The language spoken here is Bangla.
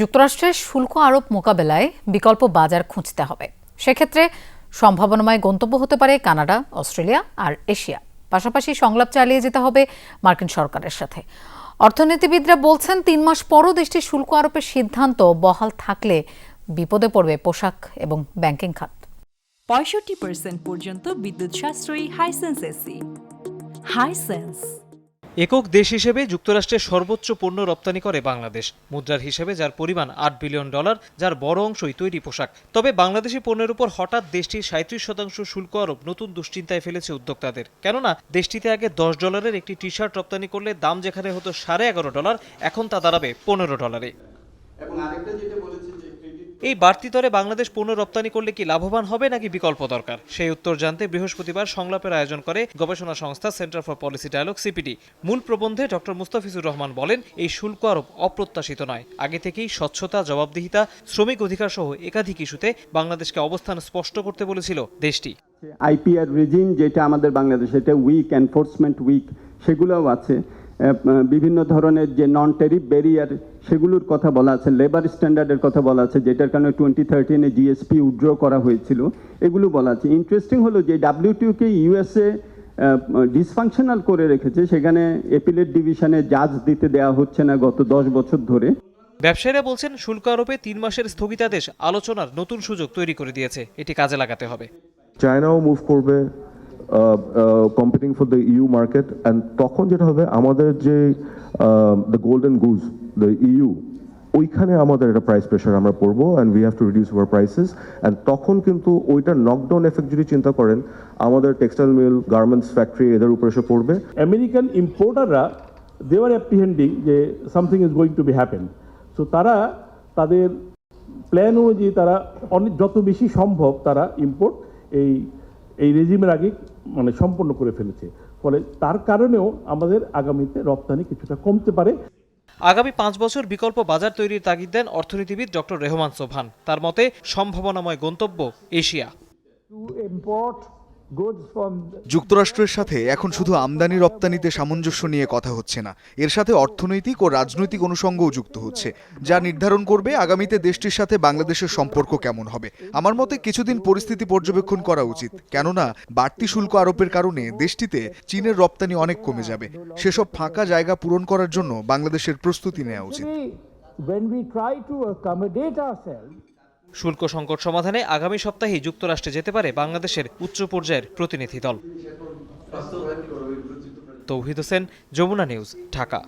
যুক্তরাষ্ট্রের শুল্ক আরোপ মোকাবেলায় বিকল্প বাজার খুঁজতে হবে। সেক্ষেত্রে সম্ভাবনাময় গন্তব্য হতে পারে কানাডা, অস্ট্রেলিয়া আর এশিয়া। পাশাপাশি সংলাপ চালিয়ে যেতে হবে মার্কিন সরকারের সাথে। অর্থনীতিবিদরা বলছেন, তিন মাস পরও দেশটির শুল্ক আরোপের সিদ্ধান্ত বহাল থাকলে বিপদে পড়বে পোশাক এবং ব্যাংকিং খাত। পঁয়ষট্টি পর্যন্ত বিদ্যুৎ সাশ্রয়ী হাইসেন্স এসি হাইসেন্স একক দেশ হিসেবে যুক্তরাষ্ট্রের সর্বোচ্চ পণ্য রপ্তানি করে বাংলাদেশ। মুদ্রার হিসেবে যার পরিমাণ আট বিলিয়ন ডলার, যার বড় অংশই তৈরি পোশাক। তবে বাংলাদেশি পণ্যের উপর হঠাৎ দেশটির সাঁত্রিশ শতাংশ শুল্ক আরোপ নতুন দুশ্চিন্তায় ফেলেছে উদ্যোক্তাদের। কেননা, দেশটিতে আগে দশ ডলারের একটি টি শার্ট রপ্তানি করলে দাম যেখানে হতো সাড়ে এগারো ডলার, এখন তা দাঁড়াবে পনেরো ডলারে। এবং আরেকটা যেটা বলেছে যে ক্রেডিট এই বাড়তি দরে বাংলাদেশ পণ্য রপ্তানি করলে কি লাভবান হবে নাকি বিকল্প দরকার? সেই উত্তর জানতে বৃহস্পতিবার সংলাপের আয়োজন করে গবেষণা সংস্থা centre for policy dialogue CPD. মূল প্রবন্ধে ডক্টর মুস্তাফিজুর রহমান বলেন, এই শুল্ক আরোপ অপ্রত্যাশিত নয়। আগে থেকেই স্বচ্ছতা, জবাবদিহিতা, শ্রমিক অধিকার সহ একাধিক ইস্যুতে বাংলাদেশকে অবস্থান স্পষ্ট করতে বলেছিল দেশটি। আইপিআর রেজিম যেটা আমাদের বাংলাদেশে, এটা উইক এনফোর্সমেন্ট উইক সেগুলোও আছে। বিভিন্ন ধরনের যে নন টেরিফ ব্যারিয়ার সেগুলোর কথা বলা আছে লেবার স্ট্যান্ডার্ডের কথা বলা আছে যেটার কারণে টোয়েন্টি থার্টিনে জিএসপি উইথড্র করা হয়েছিল এগুলো বলা আছে। ইন্টারেস্টিং হলো যে ডাব্লিউটিউকে ইউএসএ ডিসফাংশনাল করে রেখেছে সেখানে এপিলেট ডিভিশনে জাজ দিতে দেওয়া হচ্ছে না গত দশ বছর ধরে। ব্যবসায়ীরা বলছেন শুল্ক আরোপে তিন মাসের স্থগিতাদেশ আলোচনার নতুন সুযোগ তৈরি করে দিয়েছে এটি কাজে লাগাতে হবে। চায়নাও মুভ করবে competing for the EU market and তখন যেটা হবে, আমাদের যে the golden goose the EU ওইখানে আমাদের একটা প্রাইস প্রেশার আমরা পড়ব and we have to reduce our prices and তখন কিন্তু ওইটার নকডাউন এফেক্ট যদি চিন্তা করেন, আমাদের টেক্সটাইল মিল গার্মেন্টস ফ্যাক্টরি এদের উপরে এসে পড়বে। আমেরিকান ইম্পোর্টাররা দেওয়ার অ্যাপ্রিহেন্ডিং যে something is going to be happen so তারা তাদের প্ল্যান অনুযায়ী তারা অনেক, যত বেশি সম্ভব তারা ইম্পোর্ট এই এই রেজিমের আগে মানে সম্পন্ন করে ফেলেছে। ফলে তার কারণেও আমাদের আগামীতে রপ্তানি কিছুটা কমতে পারে। আগামী পাঁচ বছর বিকল্প বাজার তৈরির তাগিদ দেন অর্থনীতিবিদ ডক্টর রেহমান সোভান তার মতে সম্ভাবনাময় গন্তব্য এশিয়া। যুক্তরাষ্ট্রের সাথে এখন শুধু আমদানি রপ্তানিতে সামঞ্জস্য নিয়ে কথা হচ্ছে না। এর সাথে অর্থনৈতিক ও রাজনৈতিক অনুষঙ্গও যুক্ত হচ্ছে যা নির্ধারণ করবে আগামীতে দেশটির সাথে বাংলাদেশের সম্পর্ক কেমন হবে। আমার মতে কিছুদিন পরিস্থিতি পর্যবেক্ষণ করা উচিত কেননা বাড়তি শুল্ক আরোপের কারণে দেশটিতে চীনের রপ্তানি অনেক কমে যাবে। সেসব ফাঁকা জায়গা পূরণ করার জন্য বাংলাদেশের প্রস্তুতি নেওয়া উচিত। When we try to accommodate ourselves শুল্ক সংকট সমাধানে আগামী সপ্তাহেই যুক্তরাষ্ট্রে যেতে পারে বাংলাদেশের উচ্চ পর্যায়ের প্রতিনিধি দল। তৌহিদ হোসেন, যমুনা নিউজ, ঢাকা।